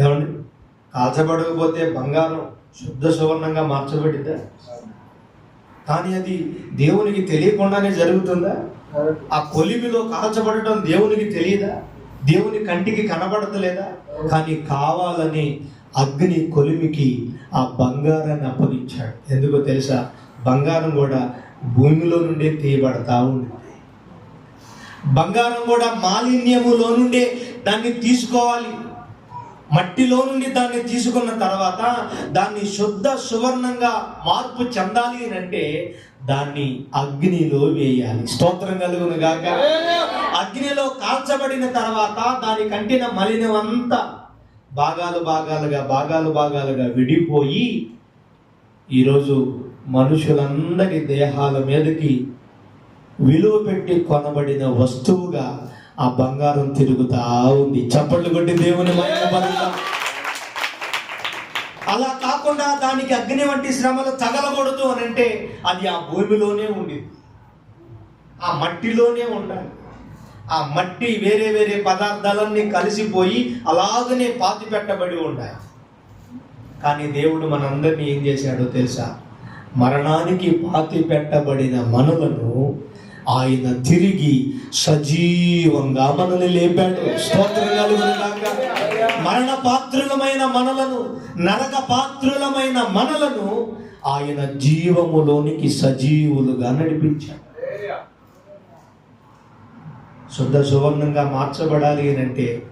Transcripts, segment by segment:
ఏమండి? కాల్చబడకపోతే బంగారం శుద్ధ సువర్ణంగా మార్చబడిద్దా కానీ అది దేవునికి తెలియకుండానే జరుగుతుందా? ఆ కొలిమిలో కాల్చబడటం దేవునికి తెలియదా? దేవుని కంటికి కనబడతలేదా? కానీ కావాలని అగ్ని కొలిమికి ఆ బంగారాన్ని అప్పగించాడు. ఎందుకో తెలుసా? బంగారం కూడా భూమిలో నుండే తీయబడతా ఉంటుంది బంగారం కూడా మాలిన్యములో నుండే దాన్ని తీసుకోవాలి. మట్టిలో నుండి దాన్ని తీసుకున్న తర్వాత దాన్ని శుద్ధ సువర్ణంగా మార్పు చెందాలి అని అంటే దాన్ని అగ్నిలో వేయాలి. స్తోత్రం కలుగును గాక. అగ్నిలో కాల్చబడిన తర్వాత దాని కంటిన మలినమంతా భాగాలు భాగాలుగా భాగాలు భాగాలుగా విడిపోయి ఈరోజు మనుషులందరి దేహాల మీదకి విలువ పెట్టి కొనబడిన వస్తువుగా ఆ బంగారం తిరుగుతా ఉంది. చప్పట్లు కొట్టి దేవుని అలా కాకుండా దానికి అగ్ని వంటి శ్రమలు తగలకూడదు అని అంటే అది ఆ భూమిలోనే ఉంది ఆ మట్టిలోనే ఉండాలి. ఆ మట్టి వేరే వేరే పదార్థాలన్నీ కలిసిపోయి అలాగనే పాతి పెట్టబడి ఉండాలి. కానీ దేవుడు మనందరినీ ఏం చేశాడో తెలుసా? మరణానికి పాతి పెట్టబడిన మనలను ఆయన తిరిగి సజీవంగా మనల్ని లేపాడు. మరణ పాత్రులమైన మనలను నరక పాత్రులమైన మనలను ఆయన జీవములోనికి సజీవులుగా నడిపించాడు. శుద్ధ సువర్ణంగా మార్చబడాలి అంటే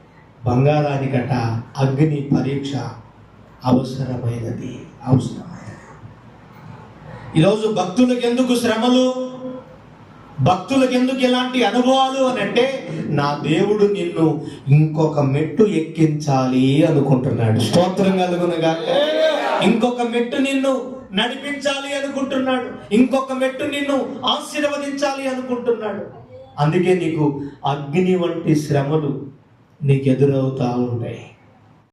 బంగారానికట అగ్ని పరీక్ష అవసరమైనది. అవసరమైనది. ఈరోజు భక్తులకు ఎందుకు శ్రమలు? భక్తులకు ఎందుకు ఎలాంటి అనుభవాలు అని అంటే నా దేవుడు నిన్ను ఇంకొక మెట్టు ఎక్కించాలి అనుకుంటున్నాడు. స్తోత్రం కలుగునగా ఇంకొక మెట్టు నిన్ను నడిపించాలి అనుకుంటున్నాడు. ఇంకొక మెట్టు నిన్ను ఆశీర్వదించాలి అనుకుంటున్నాడు. అందుకే నీకు అగ్ని వంటి శ్రమలు నీకు ఎదురవుతా ఉంటాయి